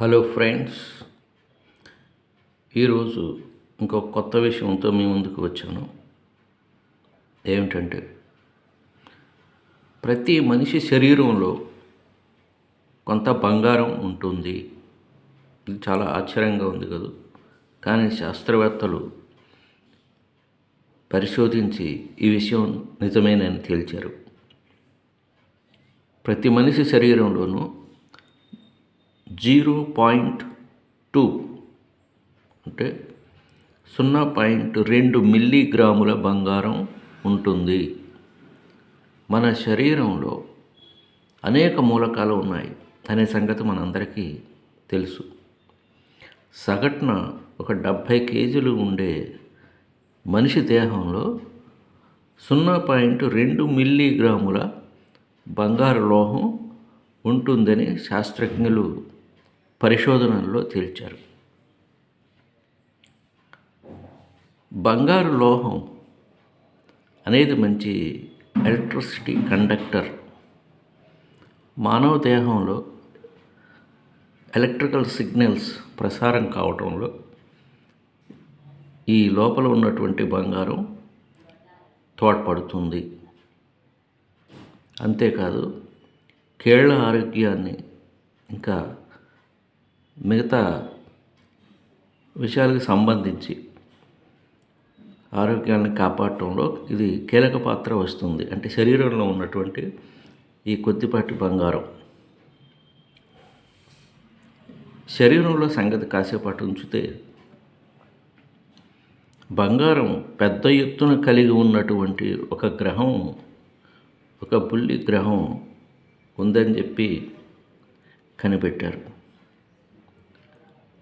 Hello friends ఈరోజు ఇంకో కొత్త విషయంతో మీ ముందుకు వచ్చాను. ఏమిటంటే ప్రతి మనిషి శరీరంలో కొంత బంగారం ఉంటుంది. ఇది చాలా ఆశ్చర్యంగా ఉంది కదా. కానీ శాస్త్రవేత్తలు పరిశోధించి ఈ విషయం నిజమేనని తేల్చారు. ప్రతి మనిషి శరీరంలోనూ జీరో పాయింట్ టూ. అంటే సున్నా పాయింట్ రెండు మిల్లీగ్రాముల బంగారం ఉంటుంది. మన శరీరంలో అనేక మూలకాలు ఉన్నాయి. అనే సంగతి మనందరికీ తెలుసు. సగటున ఒక డెబ్భై కేజీలు ఉండే మనిషి దేహంలో సున్నా పాయింట్ రెండు మిల్లీగ్రాముల బంగారు లోహం ఉంటుందని శాస్త్రజ్ఞులు పరిశోధనల్లో తేల్చారు. బంగారు లోహం అనేది మంచి ఎలక్ట్రిసిటీ కండక్టర్. మానవ దేహంలో ఎలక్ట్రికల్ సిగ్నల్స్ ప్రసారం కావటంలో ఈ లోపల ఉన్నటువంటి బంగారం తోడ్పడుతుంది. అంతేకాదు కేళ్ళ ఆరోగ్యాన్ని ఇంకా మిగతా విషయాలకు సంబంధించి ఆరోగ్యాన్ని కాపాడటంలో ఇది కీలక పాత్ర వస్తుంది అంటే శరీరంలో ఉన్నటువంటి ఈ కొద్దిపాటి బంగారం. శరీరంలో సంగతి కాసేపాటు ఉంచితే బంగారం పెద్ద ఎత్తున కలిగి ఉన్నటువంటి ఒక గ్రహం ఒక బుల్లి గ్రహం ఉందని చెప్పి కనిపెట్టారు.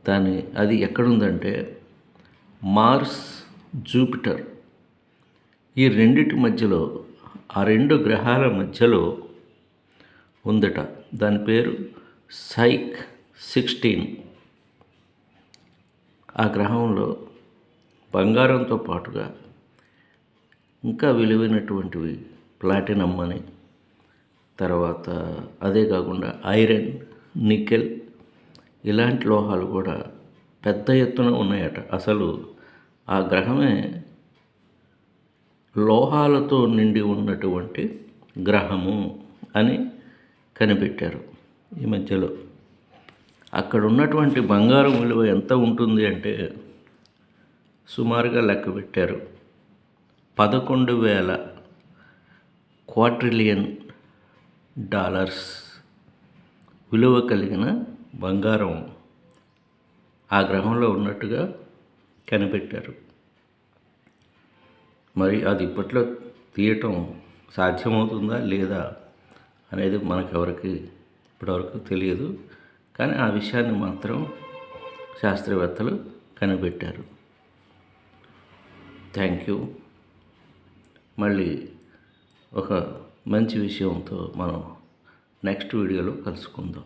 దాని అది ఎక్కడుందంటే మార్స్ జూపిటర్. ఈ రెండిటి మధ్యలో ఆ రెండు గ్రహాల మధ్యలో ఉందట. దాని పేరు సైక్ సిక్స్టీన్. ఆ గ్రహంలో బంగారంతో పాటుగా ఇంకా విలువైనటువంటివి ప్లాటినం అని తర్వాత అదే కాకుండా ఐరన్ నికెల్ ఇలాంటి లోహాలు కూడా పెద్ద ఎత్తున ఉన్నాయట. అసలు ఆ గ్రహమే లోహాలతో నిండి ఉన్నటువంటి గ్రహము అని కనిపెట్టారు ఈ మధ్యలో. అక్కడ ఉన్నటువంటి బంగారం విలువ ఎంత ఉంటుంది అంటే సుమారుగా లెక్క పెట్టారు. పదకొండు వేల క్వాట్రిలియన్ డాలర్స్ విలువ కలిగిన బంగారం ఆ గ్రహంలో ఉన్నట్టుగా కనిపెట్టారు. మరి అది ఇప్పట్లో తీయటం సాధ్యమవుతుందా లేదా అనేది మనకెవరికి ఇప్పటివరకు తెలియదు. కానీ ఆ విషయాన్ని మాత్రం శాస్త్రవేత్తలు కనిపెట్టారు. Thank you. మళ్ళీ ఒక మంచి విషయంతో మనం నెక్స్ట్ వీడియోలో కలుసుకుందాం.